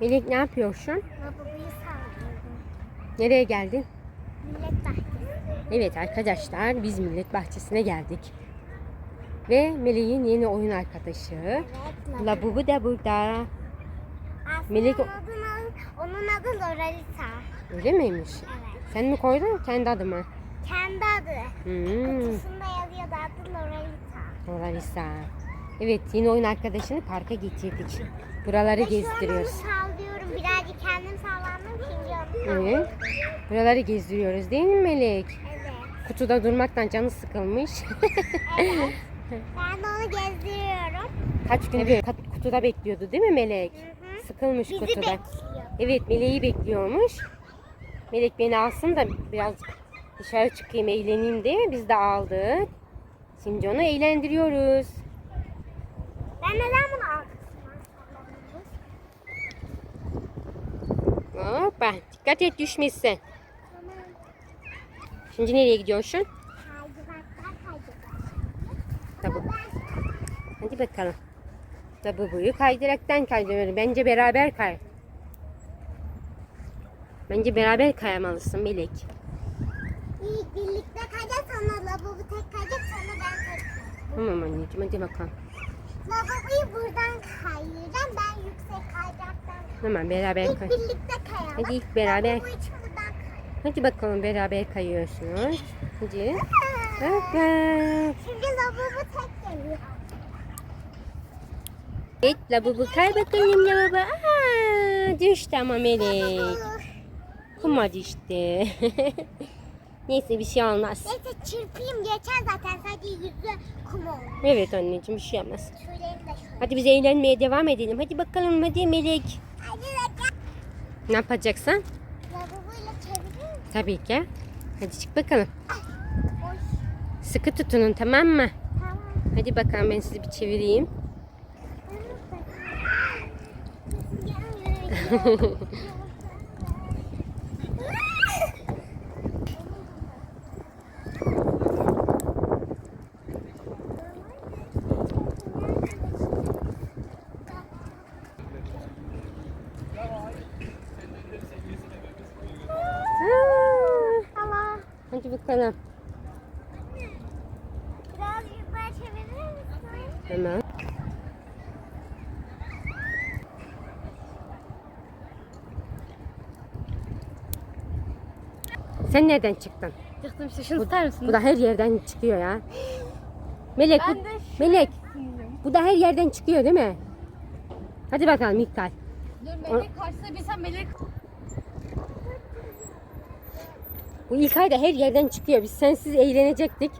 Melek ne yapıyorsun? Lavaboyu sağlıyorum. Nereye geldin? Millet bahçesi. Evet arkadaşlar biz millet bahçesine geldik. Ve Melek'in yeni oyun arkadaşı Evet. Labubu da burada. Aslında Melek- onun, adı, onun adı Loralisa. Öyle miymiş? Evet. Sen mi koydun kendi adıma? Kendi adı. Hmm. Kutusunda yazıyordu adı Loralisa. Larissa. Evet yeni oyun arkadaşını parka getirdik. Buraları Ve şu an gezdiriyoruz. onu sallıyorum. Birazcık kendim sallandım. Şimdi onu Evet. Buraları gezdiriyoruz değil mi Melek? Evet. Kutuda durmaktan canı sıkılmış. Evet. ben de onu gezdiriyorum. Kaç gündür kat- kutuda bekliyordu değil mi Melek? Hı hı. Sıkılmış Bizi kutuda. bekliyor. Evet Melek'i bekliyormuş. Melek beni alsın da biraz dışarı çıkayım eğleneyim diye biz de aldık. Şimdi onu eğlendiriyoruz. Ben neden bunu arkasından? Hoppa dikkat et düşmesin. Tamam. Şimdi nereye gidiyorsun? Tabu. Hadi bakalım. Tabu buyu kaydıraktan kaydırıyor. Bence beraber kay. Bence beraber kayamalısın Melek. İlk birlikte kayacağız sonra lavabo tek kayacak sonra ben tek Tamam anneciğim hadi bakalım. Lavaboyu buradan kayacağım ben yüksek kayacaktan. Tamam beraber İlk kay. birlikte kayalım. Hadi ilk beraber. Lavabo için buradan kayalım. Hadi bakalım beraber kayıyorsunuz. Hadi. Hoppa. Şimdi lavabo tek geliyor. Evet lavabo kay bakalım lavabo. Aa, düştü ama Melek. Kuma düştü. Neyse bir şey olmaz. Neyse çırpayım geçer zaten sadece yüzü kum olur. Evet anneciğim bir şey olmaz. Şöyle. Hadi biz eğlenmeye devam edelim. Hadi bakalım hadi Melek. Hadi bakalım. Ne yapacaksın? Lavaboyla çevirir misin? Tabii ki. Hadi çık bakalım. Oy. Sıkı tutunun tamam mı? Tamam. Hadi bakalım ben sizi bir çevireyim. Aa, Allah. Bakalım. Biraz yukarı çevirir misin? Hemen. Sen nereden çıktın? Çıktım işte şunu tutar mısın? Bu da her yerden çıkıyor ya. Melek, bu, Melek. Bu da her yerden çıkıyor değil mi? Hadi bakalım İlkay. Dur melek kaçsa bilsem melek. Bu İlkay da her yerden çıkıyor. Biz sensiz eğlenecektik.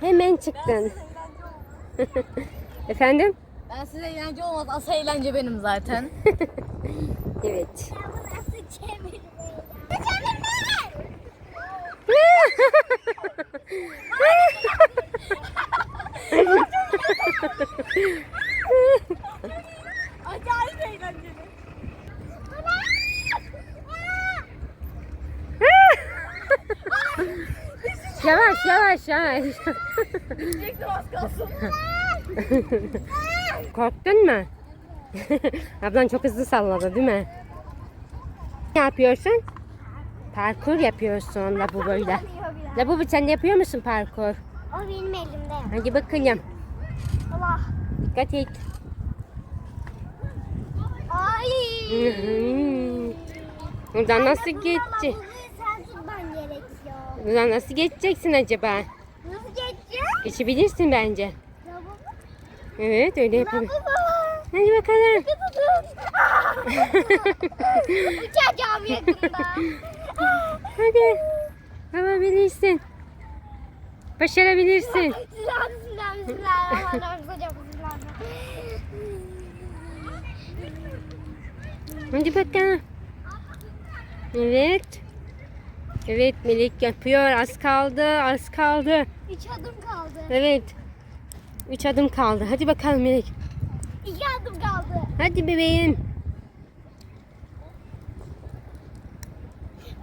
Hemen çıktın. Efendim? Ben size eğlence olmaz. Asıl eğlence benim zaten. Evet. Ya bu nasıl? Çevirme! Acayip yavaş yavaş yavaş. Diyecektim az kalsın. Korktun mu? Ablan çok hızlı salladı değil mi? Ne yapıyorsun? Parkur yapıyorsun labuboyla. Labubu sen de yapıyor musun parkur? O benim elimde. Hadi bakalım. Allah. Dikkat et. Ay. Buradan nasıl Bunlarla geçecek? Lavaboyu sen tutman Buradan nasıl geçeceksin acaba? Nasıl geçeceğim? Geçebilirsin bence. Lavabo. Evet öyle yapalım. Hadi bakalım. Uçacağım yakında. Hadi. Yapabilirsin. Başarabilirsin. Hadi bakalım. Evet. Evet Melek yapıyor. Az kaldı. Az kaldı. Üç adım kaldı. Evet. Üç adım kaldı. Hadi bakalım Melek. İki adım kaldı. Hadi bebeğim.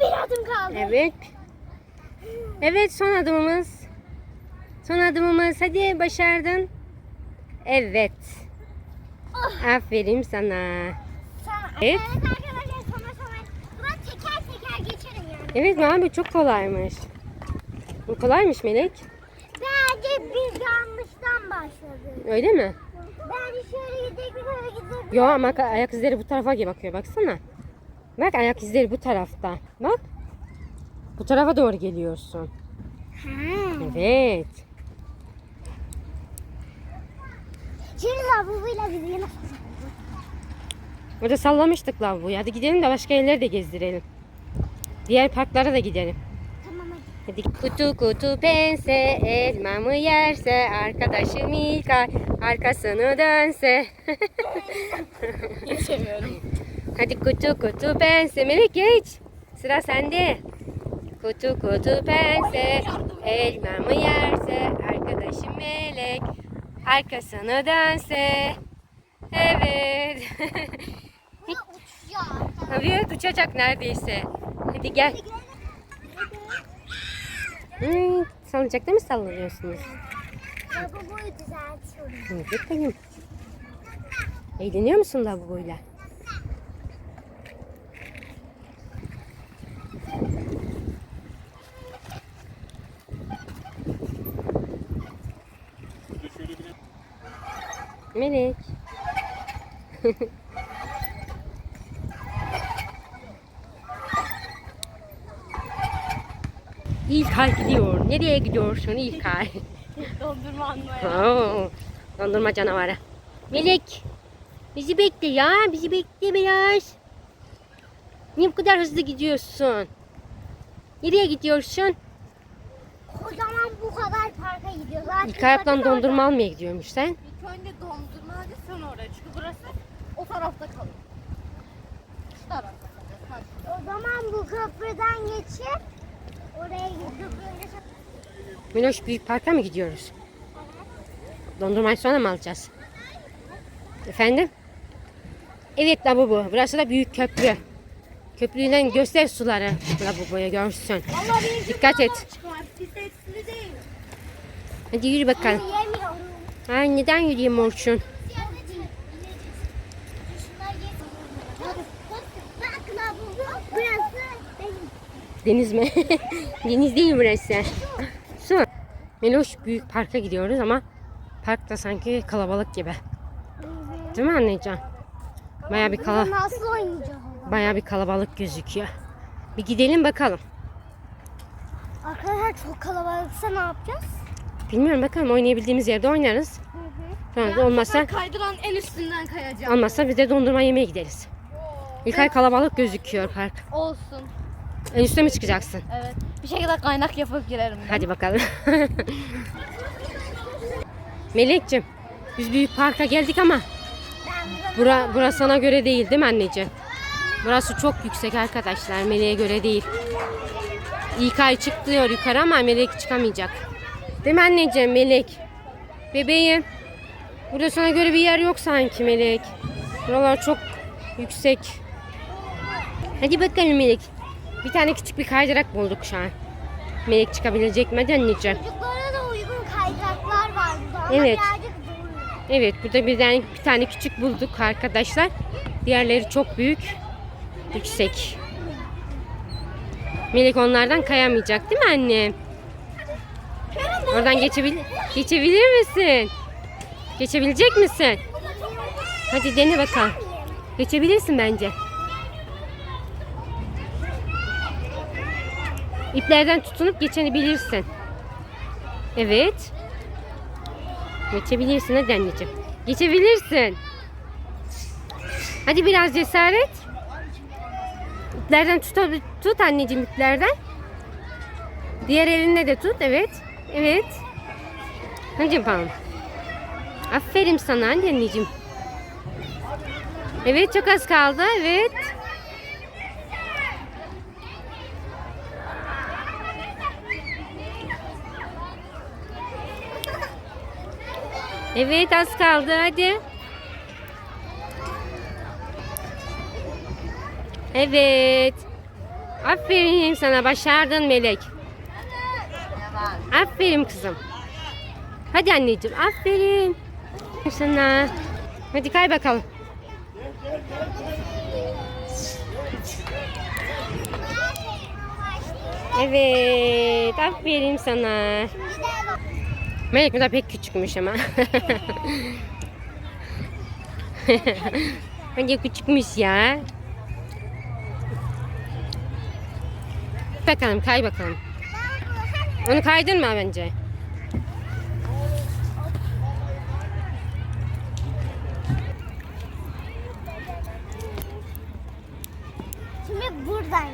Bir adım kaldı. Evet. Evet son adımımız. Son adımımız. Hadi başardın. Evet. Aferin sana. Sen Evet. Evet arkadaşlar sana sana. Buna teker teker geçerim yani. Evet Muhammed çok kolaymış. Bu kolaymış Melek. Bence biz yanlıştan başladık. Öyle mi? Bence şöyle gidelim şöyle gidelim. Yo ama ayak izleri bu tarafa bakıyor baksana. Bak ayak izleri bu tarafta. Bak. Bu tarafa doğru geliyorsun. Ha. Evet. Şimdi lavabuyla yine Orada sallamıştık lavaboyu. Hadi gidelim de başka yerleri de gezdirelim. Diğer parklara da gidelim. Tamam hadi. Hadi kutu kutu pense elmamı yerse arkadaşım İlkay arkasını dönse. Geçemiyorum. Hadi kutu kutu pense Melek geç. Sıra sende. Kutu kutu pense elmamı yerse arkadaşım Melek arkasını dönse. Evet. Uçacağız. Tabii uçacak neredeyse. Hadi gel. Hmm, salıncakta mı sallanıyorsunuz? Lavaboyu düzeltiyorum. Evet bakayım. Eğleniyor musun lavaboyla? Melek. İlkay gidiyor. Nereye gidiyorsun İlkay? Dondurma almaya. Oo, dondurma canavarı. Melek. Bizi bekle ya. Bizi bekle biraz. Niye bu kadar hızlı gidiyorsun? Nereye gidiyorsun? Kocaman bu kadar parka gidiyoruz. Artık İlk ayaktan dondurma almaya gidiyormuş sen. İlk önce dondurma hadi sonra oraya. Çünkü burası o tarafta kalır. Şu tarafta kalır. O zaman bu köprüden geçip oraya gidip Miloş büyük parka mı gidiyoruz? Dondurmayı sonra mı alacağız? Efendim? Evet lavabo. Burası da büyük köprü. Köprüden göster suları lavaboya görsün. Dikkat et. Hadi yürü bakalım. Ay neden yürüyeyim Orçun? Bak lavabo. Burası benim. Deniz mi? Deniz değil burası. Su. Meloş büyük parka gidiyoruz ama parkta sanki kalabalık gibi. Değil mi anneciğim? Baya bir kala nasıl oynayacağız? baya bir kalabalık gözüküyor. Bir gidelim bakalım. Arkadaşlar çok kalabalıksa ne yapacağız? Bilmiyorum bakalım oynayabildiğimiz yerde oynarız. Sonra da olmazsa Kaydıran en üstünden kayacağım. olmazsa biz de dondurma yemeye gideriz. İlk ay kalabalık gözüküyor park. Olsun. En üste mi çıkacaksın? Evet. Bir şekilde kaynak yapıp girerim. ben. Hadi bakalım. Melek'cim biz büyük parka geldik ama bura, bura sana göre değil değil mi anneciğim? Burası çok yüksek arkadaşlar. Melek'e göre değil. İlk ay yukarı ama Melek çıkamayacak. Değil mi anneciğim Melek? Bebeğim. Burada sana göre bir yer yok sanki Melek. Buralar çok yüksek. Hadi bakalım Melek. Bir tane küçük bir kaydırak bulduk şu an. Melek çıkabilecek mi? Anneciğim. Çocuklara da uygun kaydıraklar var burada Evet. Evet burada bir tane, bir tane küçük bulduk arkadaşlar. Diğerleri çok büyük. Yüksek. Melek onlardan kayamayacak değil mi anne? Oradan geçebilir, geçebilir misin? Geçebilecek misin? Hadi dene bakalım. Geçebilirsin bence. İplerden tutunup geçebilirsin. Evet. Geçebilirsin hadi anneciğim. Geçebilirsin. Hadi biraz cesaret. İplerden tut, tut anneciğim iplerden. Diğer elinle de tut. Evet. Evet. Hadi yapalım. Aferin sana anneciğim. Evet çok az kaldı. Evet. Evet az kaldı hadi. Evet. Aferin sana başardın Melek. Aferin kızım. Hadi anneciğim aferin. Sana. Hadi kay bakalım. Evet aferin sana. Melek da pek küçükmüş ama. Bence küçükmüş ya. Bakalım kay bakalım. Onu kaydırma bence. Şimdi buradan.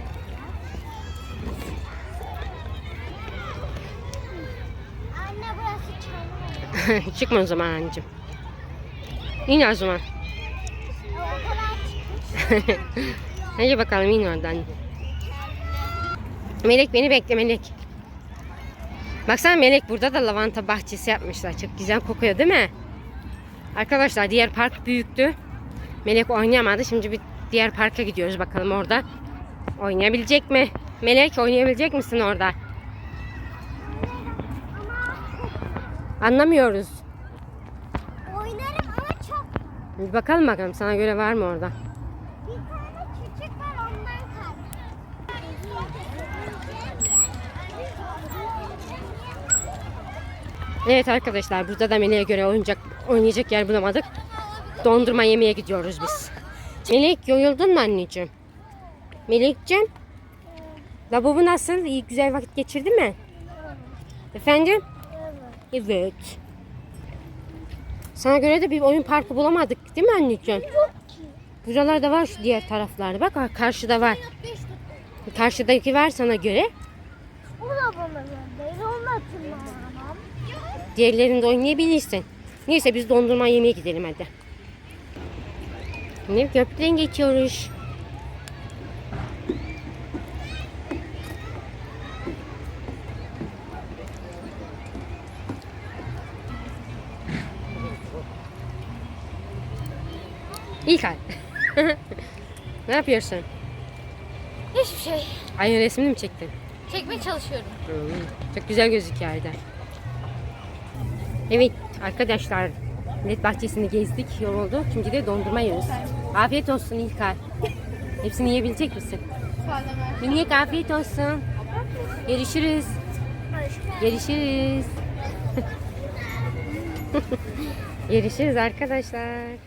Anne burası çamur. Çıkma o zaman anneciğim. İn o zaman. Hadi bakalım in oradan. Melek beni bekle Melek. Baksana Melek burada da lavanta bahçesi yapmışlar. Çok güzel kokuyor değil mi? Arkadaşlar diğer park büyüktü. Melek oynayamadı. Şimdi bir diğer parka gidiyoruz bakalım orada. Oynayabilecek mi? Melek oynayabilecek misin orada? Anlamıyoruz. Oynarım ama çok. Bir bakalım bakalım sana göre var mı orada? Bir tane küçük var ondan. Evet arkadaşlar burada da Melek'e göre oyuncak oynayacak yer bulamadık. Dondurma yemeye gidiyoruz biz. Melek yoruldun mu anneciğim? Melekciğim? Lavabo nasıl? İyi güzel vakit geçirdi mi? Efendim? Evet. Sana göre de bir oyun parkı bulamadık değil mi anneciğim? Buralarda var şu diğer taraflarda. Bak karşıda var. Karşıdaki var sana göre. O da bana gönderi. Onu hatırlamam. Diğerlerinde oynayabilirsin. Neyse biz dondurma yemeye gidelim hadi. Ne köprüden geçiyoruz. İlkay. ne yapıyorsun? Hiçbir şey. Aynı resmini mi çektin? Çekmeye çalışıyorum. Çok güzel gözüküyor Ayda. Evet arkadaşlar millet bahçesini gezdik, yorulduk. Şimdi de dondurma yiyoruz. Afiyet olsun İlkay. Hepsini yiyebilecek misin? Minik afiyet olsun. Görüşürüz. Görüşürüz. Görüşürüz arkadaşlar.